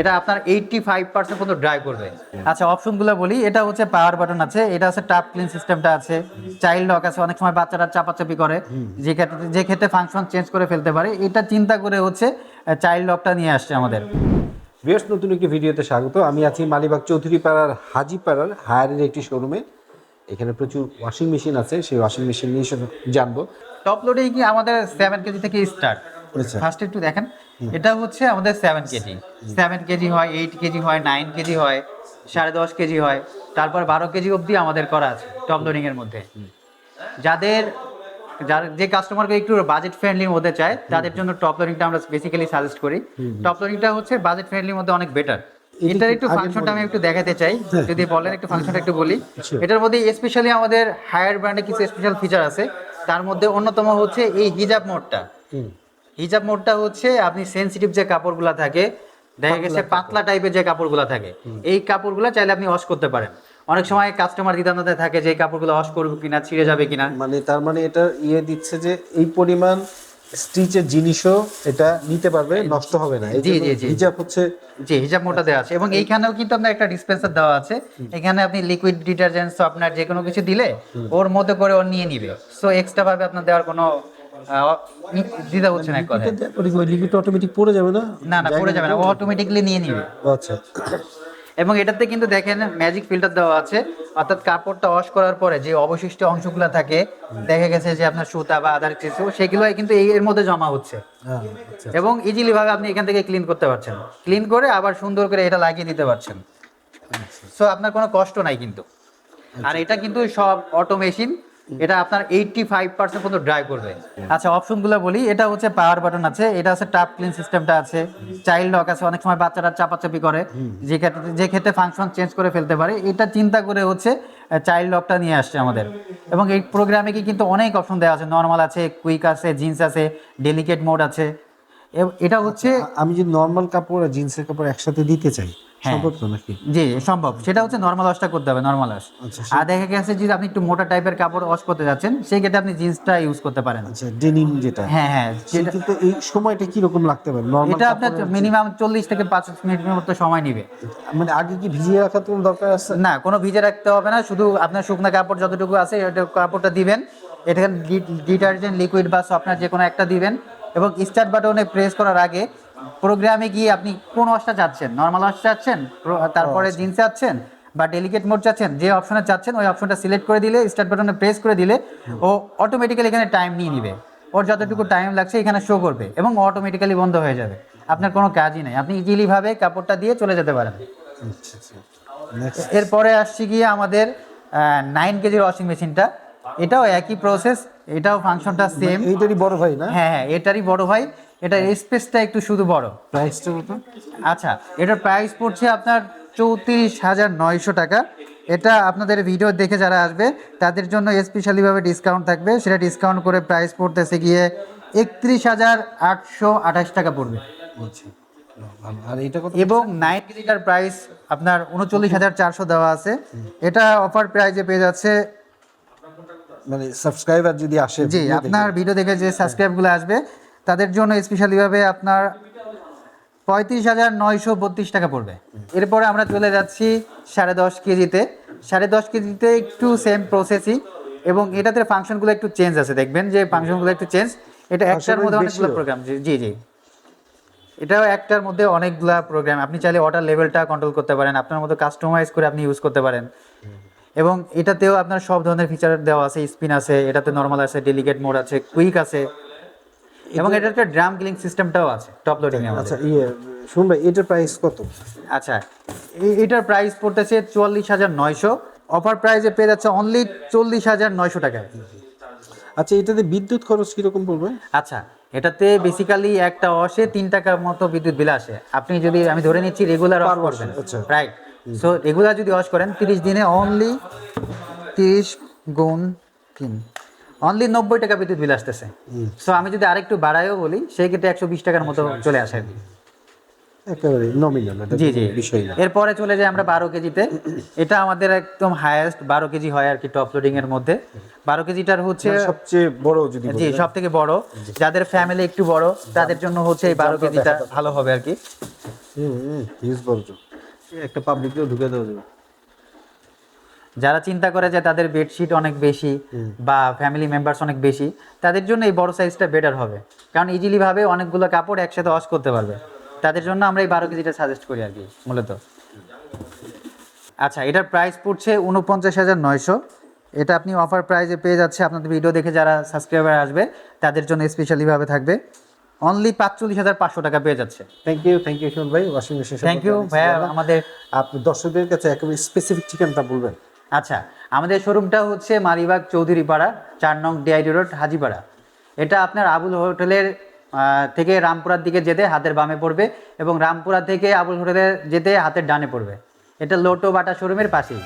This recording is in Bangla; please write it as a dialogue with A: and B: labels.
A: এটা আপনার এইটটি ফাইভ পার্সেন্ট পর্যন্ত ড্রাই করবে। আচ্ছা অপশনগুলো বলি। এটা হচ্ছে পাওয়ার বাটন আছে এটা আছে টাপ ক্লিন সিস্টেমটা আছে। চাইল্ড লক আছে অনেক সময় বাচ্চারা চাপাচাপি করে। যে ক্ষেত্রে যে ক্ষেত্রে ফাংশন চেঞ্জ করে ফেলতে পারে। এটা চিন্তা করে হচ্ছে চাইল্ড লকটা নিয়ে আসছে আমাদের।
B: বেশ নতুন একটি ভিডিওতে স্বাগত। আমি আছি মালিবাগ চৌধুরী পাড়ার হাজি পাড়ার হায়ারের একটি শোরুমে এখানে প্রচুর ওয়াশিং মেশিন আছে। সেই ওয়াশিং মেশিন নিয়ে জানব।
A: টপ লোডে কি আমাদের সেভেন কেজি থেকে স্টার্ট। ফার্স্ট একটু দেখেন। এটা হচ্ছে আমাদের সেভেন কেজি। সেভেন কেজি হয় এইট কেজি হয় নাইন কেজি হয় সাড়ে দশ কেজি হয়। তারপর বারো কেজি অবধি আমাদের করা আছে টপ লোডিং এর মধ্যে। যাদের যার যে কাস্টমারকে একটু বাজেট ফ্রেন্ডলির মধ্যে চায় তাদের জন্য টপ লোডিংটা আমরা বেসিক্যালি সাজেস্ট করি। টপ লোডিংটা হচ্ছে বাজেট ফ্রেন্ডলির মধ্যে অনেক বেটার এটার একটু ফাংশনটা আমি একটু দেখাতে চাই যদি বলেন একটু ফাংশনটা একটু বলি। এটার মধ্যে স্পেশালি আমাদের হায়ার ব্র্যান্ডে কিছু স্পেশাল ফিচার আছে। তার মধ্যে অন্যতম হচ্ছে এই হিজাব মোডটা হিজাব মোডটা হচ্ছে আপনি সেনসিটিভ যে কাপড়গুলা থাকে দেখা গেছে পাতলা টাইপের যে কাপড়গুলা থাকে এই কাপড়গুলা চাইলে আপনি ওয়াশ করতে পারেন। অনেক সময় কাস্টমার দ্বিধান্তে থাকে যে এই কাপড়গুলো ওয়াশ করব কিনা ছিঁড়ে যাবে কিনা।
B: মানে তার মানে এটা ইয়ে দিচ্ছে যে এই পরিমাণ স্টিচের জিনিসও এটা নিতে পারবে নষ্ট হবে না।
A: জি, জি, জি।
B: হিজাব হচ্ছে
A: জি হিজাব মোডটা দেওয়া আছে। এবং এইখানেও কিন্তু আপনার একটা ডিসপেন্সার দেওয়া আছে। এখানে আপনি লিকুইড ডিটারজেন্ট আপনার যে কোনো কিছু দিলে ওর মধ্যে করে ও নিয়ে নিবে। সো এক্সট্রা ভাবে আপনার দেওয়ার কোনো দ্বিধা হচ্ছে না এক কথায়।
B: অটোমেটিক পড়ে যাবে না?
A: না না পড়ে যাবে না। ও অটোমেটিকলি নিয়ে নিবে।
B: আচ্ছা।
A: এবং এটাতে কিন্তু দেখেন ম্যাজিক ফিল্টার দেওয়া আছে। অর্থাৎ কাপড়টা ওয়াশ করার পরে যে অবশিষ্ট অংশগুলো থাকে দেখা গেছে যে আপনার সুতা বা আদার কিছু সেগুলো কিন্তু এর মধ্যে জমা হচ্ছে।
B: হ্যাঁ, আচ্ছা
A: এবং ইজিলি ভাবে আপনি এখান থেকে ক্লিন করতে পারছেন। ক্লিন করে আবার সুন্দর করে এটা লাগিয়ে দিতে পারছেন। সো আপনার কোনো কষ্ট নাই কিন্তু। আর এটা কিন্তু সব অটো মেশিন এটা আপনার এইটটি ফাইভ পার্সেন্ট পর্যন্ত ড্রাই করবে। আচ্ছা অপশনগুলো বলি এটা হচ্ছে পাওয়ার বাটন আছে এটা আছে টাপ ক্লিন সিস্টেমটা আছে চাইল্ড লক আছে অনেক সময় বাচ্চারা চাপাচাপি করে যে ক্ষেত্রে যে ক্ষেত্রে ফাংশন চেঞ্জ করে ফেলতে পারে এটা চিন্তা করে হচ্ছে চাইল্ড লকটা নিয়ে আসছে আমাদের। এবং এই প্রোগ্রামে কি কিন্তু অনেক অপশন দেওয়া আছে নর্মাল আছে কুইক আছে জিন্স আছে ডেলিকেট মোড আছে। এব- এটা হচ্ছে
B: আমি যদি নর্মাল কাপড় আর জিন্সের কাপড় একসাথে দিতে চাই। সম্ভব তো নাকি?
A: জি সম্ভব। সেটা হচ্ছে নর্মাল ওয়াশটা করতে হবে নর্মাল ওয়াশ
B: আচ্ছা,
A: আর দেখা গেছে যদি আপনি একটু মোটা টাইপের কাপড় ওয়াশ করতে যাচ্ছেন সেই ক্ষেত্রে আপনি জিন্সটা ইউজ করতে পারেন।
B: আচ্ছা ডেনিম যেটা।
A: হ্যাঁ হ্যাঁ
B: কিন্তু এই সময়টা কি রকম লাগতে পারে? নর্মাল
A: এটা আপনার মিনিমাম চল্লিশ থেকে পাঁচ মিনিটের মতো সময় নেবে।
B: মানে আগে কি ভিজিয়ে রাখার কোনো দরকার আছে?
A: না কোনো ভিজে রাখতে হবে না শুধু আপনার শুকনো কাপড় যতটুকু আছে কাপড়টা দিবেন। এটা ডিটারজেন্ট লিকুইড বা আপনার যে কোনো একটা দিবেন। এবং স্টার্ট বাটনে প্রেস করার আগে প্রোগ্রামে গিয়ে আপনি কোন ওয়াশটা চাচ্ছেন? নর্মাল ওয়াশ চাচ্ছেন? তারপরে জিন্স চাচ্ছেন? বা ডেলিকেট মোড চাচ্ছেন? যে অপশনে চাচ্ছেন ওই অপশনটা সিলেক্ট করে দিলে স্টার্ট বাটনে প্রেস করে দিলে ও অটোমেটিক্যালি এখানে টাইম নিয়ে নিবে। ওর যতটুকু টাইম লাগছে এখানে শো করবে এবং অটোমেটিক্যালি বন্ধ হয়ে যাবে। আপনার কোনো কাজই নেই। আপনি ইজিলি ভাবে কাপড়টা দিয়ে চলে যেতে পারেন।
B: আচ্ছা আচ্ছা।
A: এরপরে আসছি গিয়ে আমাদের নাইন কেজির ওয়াশিং মেশিনটা এটাও একই প্রসেস এটাও ফাংশনটা সেম
B: এইটারই বড় ভাই না?
A: হ্যাঁ হ্যাঁ এটারই বড় ভাই। এটার স্পেসটা একটু শুধু বড়।
B: প্রাইসটা কত?
A: আচ্ছা এটার প্রাইস পড়ছে আপনার চৌত্রিশ হাজার নয়শো টাকা। এটা আপনাদের ভিডিও দেখে যারা আসবে তাদের জন্য স্পেশালিভাবে ডিসকাউন্ট থাকবে। সেটা ডিসকাউন্ট করে প্রাইস পড়তেছে গিয়ে একত্রিশ হাজার আটশো আঠাশ টাকা পড়বে।
B: আচ্ছা। এটা
A: এবং নাইন কেজিটার প্রাইস আপনার উনচল্লিশ হাজার চারশো দেওয়া আছে। এটা অফার প্রাইজে পেয়ে যাচ্ছে।
B: মানে সাবস্ক্রাইবার যদি আসে
A: জি আপনার ভিডিও দেখে যে সাবস্ক্রাইবগুলো আসবে তাদের জন্য স্পেশালিভাবে আপনার পঁয়ত্রিশ হাজার নয়শো বত্রিশ টাকা পড়বে। এরপরে আমরা চলে যাচ্ছি সাড়ে দশ কেজিতে। সাড়ে দশ কেজিতে একটু সেম প্রসেসই এবং এটাতে ফাংশনগুলো একটু চেঞ্জ আছে। দেখবেন যে ফাংশনগুলো একটু চেঞ্জ এটা একটার মধ্যে অনেকগুলো প্রোগ্রাম জি জি এটাও একটার মধ্যে অনেকগুলা প্রোগ্রাম আপনি চাইলে ওয়াটার লেভেলটা কন্ট্রোল করতে পারেন। আপনার মতো কাস্টমাইজ করে আপনি ইউজ করতে পারেন। এবং এটাতেও আপনার সব ধরনের ফিচার দেওয়া আছে। স্পিন আছে এটাতে নর্মাল আছে ডেলিকেট মোড আছে কুইক আছে। এবং এটা একটা ড্রাম কিলিং সিস্টেমটাও আছে টপ লোডিং এ
B: আচ্ছা ইয়ে শুন ভাই এটার প্রাইস কত?
A: আচ্ছা এটার প্রাইস পড়তেছে চুয়াল্লিশ হাজার নয়শো। অফার প্রাইসে পেয়ে যাচ্ছে অনলি চল্লিশ হাজার নয়শো টাকায়।
B: আচ্ছা এটাতে বিদ্যুৎ খরচ কীরকম পড়বে?
A: আচ্ছা এটাতে বেসিক্যালি একটা অসে তিন টাকার মতো বিদ্যুৎ বিল আসে। আপনি যদি আমি ধরে নিচ্ছি রেগুলার অফ করবেন
B: আচ্ছা।
A: রাইট সো রেগুলার যদি ওয়াশ করেন তিরিশ দিনে অনলি তিরিশ গুণ তিন। অনলি নব্বই টাকা বিদ্যুৎ বিল আসতেছে সো আমি যদি আরেকটু বাড়াইও বলি সেই ক্ষেত্রে একশো বিশ টাকার মতো চলে আসে
B: একেবারে নমিনাল
A: জি জি
B: বিষয়
A: এরপরে চলে যাই আমরা বারো কেজিতে এটা আমাদের একদম হায়েস্ট বারো কেজি হয় আর কি টপ লোডিং এর মধ্যে বারো কেজিটার হচ্ছে
B: মানে সবচেয়ে বড় যদি
A: জি সব থেকে বড় যাদের ফ্যামিলি একটু বড় তাদের জন্য হচ্ছে এই বারো কেজিটা ভালো হবে আর কি।
B: একটা পাবলিকেও ঢুকে দেওয়া যাবে
A: যারা চিন্তা করে যে তাদের বেডশিট অনেক বেশি বা ফ্যামিলি মেম্বার্স অনেক বেশি তাদের জন্য এই বড় সাইজটা বেটার হবে। কারণ ইজিলি ভাবে অনেকগুলো কাপড় একসাথে ওয়াশ করতে পারবে। তাদের জন্য আমরা এই বারো কেজিটা সাজেস্ট করি আর কি মূলত। আচ্ছা এটার প্রাইস পড়ছে উনপঞ্চাশ হাজার নয়শো। এটা আপনি অফার প্রাইসে পেয়ে যাচ্ছে। আপনাদের ভিডিও দেখে যারা সাবস্ক্রাইবার আসবে তাদের জন্য স্পেশালি ভাবে থাকবে। অনলি পাঁচচল্লিশ হাজার পাঁচশো টাকা পেয়ে যাচ্ছে।
B: Thank you thank you Suman ভাই। ওয়াশিং মেশিন
A: থ্যাংক ইউ ভাইয়া আমাদের
B: আপনি দর্শকদের কাছে একেবারে স্পেসিফিক ঠিকানাটা বলবেন।
A: আচ্ছা আমাদের শোরুমটা হচ্ছে মালিবাগ চৌধুরী পাড়া চার নং ডিআইডি রোড হাজিপাড়া। এটা আপনার আবুল হোটেলের থেকে রামপুরার দিকে যেতে হাতের বামে পড়বে এবং রামপুরা থেকে আবুল হোটেলে যেতে হাতের ডানে পড়বে। এটা লোটো বাটা শোরুমের পাশেই।